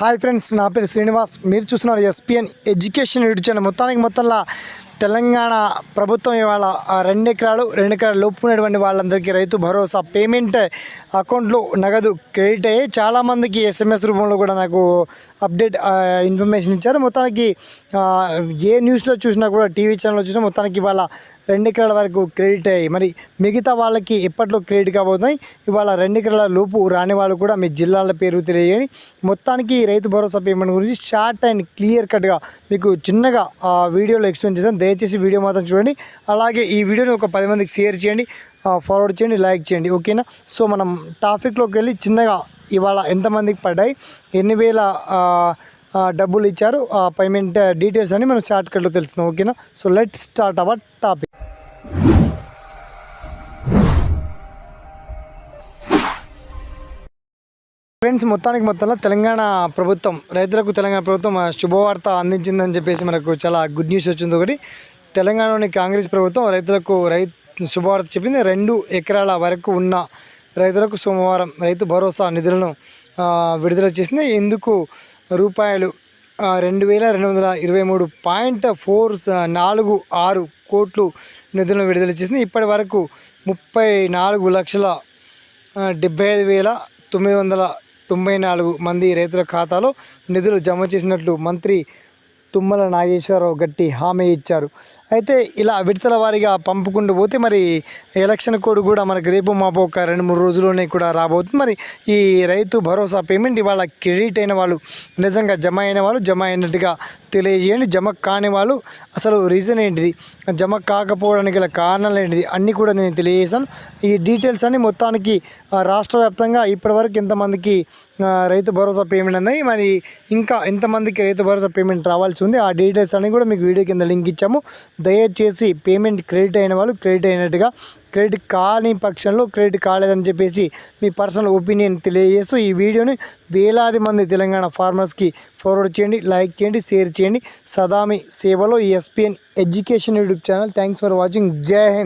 Hi friends నా పేరు శ్రీనివాస్. మీరు చూస్తున్నారు ఎస్పిఎన్ ఎడ్యుకేషన్ యూట్యూబ్ ఛానల్. మొత్తానికి మొత్తంలో తెలంగాణ ప్రభుత్వం ఇవాళ రెండు ఎకరాలు రెండు ఎకరాలు లోపు ఉన్నటువంటి వాళ్ళందరికీ రైతు భరోసా పేమెంట్ అకౌంట్లో నగదు క్రెడిట్ అయ్యి చాలామందికి ఎస్ఎంఎస్ రూపంలో కూడా నాకు అప్డేట్ ఇన్ఫర్మేషన్ ఇచ్చారు. మొత్తానికి ఏ న్యూస్లో చూసినా కూడా టీవీ ఛానల్లో చూసినా మొత్తానికి ఇవాళ రెండు ఎకరాల వరకు క్రెడిట్ అయ్యాయి. మరి మిగతా వాళ్ళకి ఎప్పట్లో క్రెడిట్ కాబోతున్నాయి? ఇవాళ రెండు ఎకరాల లోపు రాని వాళ్ళు కూడా మీ జిల్లాల పేరు తెలియజేయండి. మొత్తానికి రైతు భరోసా పేమెంట్ గురించి షార్ట్ అండ్ క్లియర్ కట్గా మీకు చిన్నగా వీడియోలో ఎక్స్ప్లెయిన్ చేసాను దయచేసి వీడియో మాత్రం చూడండి. అలాగే ఈ వీడియోని ఒక పది మందికి షేర్ చేయండి. ఫార్వర్డ్ చేయండి లైక్ చేయండి. ఓకేనా? సో మనం టాపిక్లోకి వెళ్ళి చిన్నగా ఇవాళ ఎంతమందికి పడ్డాయి ఎన్ని వేల డబ్బులు ఇచ్చారు ఆ పేమెంట్ డీటెయిల్స్ అని మనం షార్ట్ కట్లో తెలుస్తున్నాం ఓకేనా? So let start our topic friends మొత్తానికి మొత్తంలో తెలంగాణ ప్రభుత్వం రైతులకు తెలంగాణ ప్రభుత్వం శుభవార్త అందించిందని చెప్పేసి మనకు చాలా గుడ్ న్యూస్ వచ్చింది ఒకటి. తెలంగాణలోని కాంగ్రెస్ ప్రభుత్వం రైతులకు రైతు శుభవార్త చెప్పింది. రెండు ఎకరాల వరకు ఉన్న రైతులకు సోమవారం రైతు భరోసా నిధులను విడుదల చేసింది. ఇందుకు రూపాయలు రెండు వేల రెండు వందల ఇరవై మూడు పాయింట్ ఫోర్ నాలుగు ఆరు కోట్లు నిధులను విడుదల చేసింది. ఇప్పటి వరకు ముప్పై నాలుగు లక్షల డెబ్బై ఐదు వేల తొమ్మిది వందల తొంభై నాలుగు మంది రైతుల ఖాతాలో నిధులు జమ చేసినట్లు మంత్రి తుమ్మల నాగేశ్వరరావు గట్టి హామీ ఇచ్చారు. అయితే ఇలా విడతల వారీగా పంపుకుంటూ పోతే మరి ఎలక్షన్ కోడ్ కూడా మనకి రేపు మాపు ఒక రెండు మూడు రోజుల్లోనే కూడా రాబోతుంది. మరి ఈ రైతు భరోసా పేమెంట్ ఇవాళ క్రెడిట్ అయిన వాళ్ళు నిజంగా జమ అయిన వాళ్ళు జమ అయినట్టుగా తెలియజేయండి. జమ కాని వాళ్ళు అసలు రీజన్ ఏంటిది? జమ కాకపోవడానికి గల కారణాలు ఏంటిది? అన్నీ కూడా నేను తెలియజేశాను ఈ డీటెయిల్స్ అన్ని మొత్తానికి రాష్ట్ర వ్యాప్తంగా ఇప్పటివరకు ఎంతమందికి రైతు భరోసా పేమెంట్ అన్నది మరి ఇంకా ఎంతమందికి రైతు భరోసా పేమెంట్ రావాల్సి ఉంది. ఆ డీటెయిల్స్ అన్ని కూడా మీకు వీడియో కింద లింక్ ఇచ్చాము. దయచేసి పేమెంట్ క్రెడిట్ అయిన వాళ్ళు క్రెడిట్ అయినట్టుగా క్రెడిట్ కాని పక్షంలో క్రెడిట్ కాలేదని చెప్పేసి మీ పర్సనల్ ఒపీనియన్ తెలియజేస్తూ ఈ వీడియోని వేలాది మంది తెలంగాణ ఫార్మర్స్కి ఫార్వర్డ్ చేయండి లైక్ చేయండి షేర్ చేయండి. సదామి సేవలో SPN education YouTube channel. Thanks for watching జై హింద్.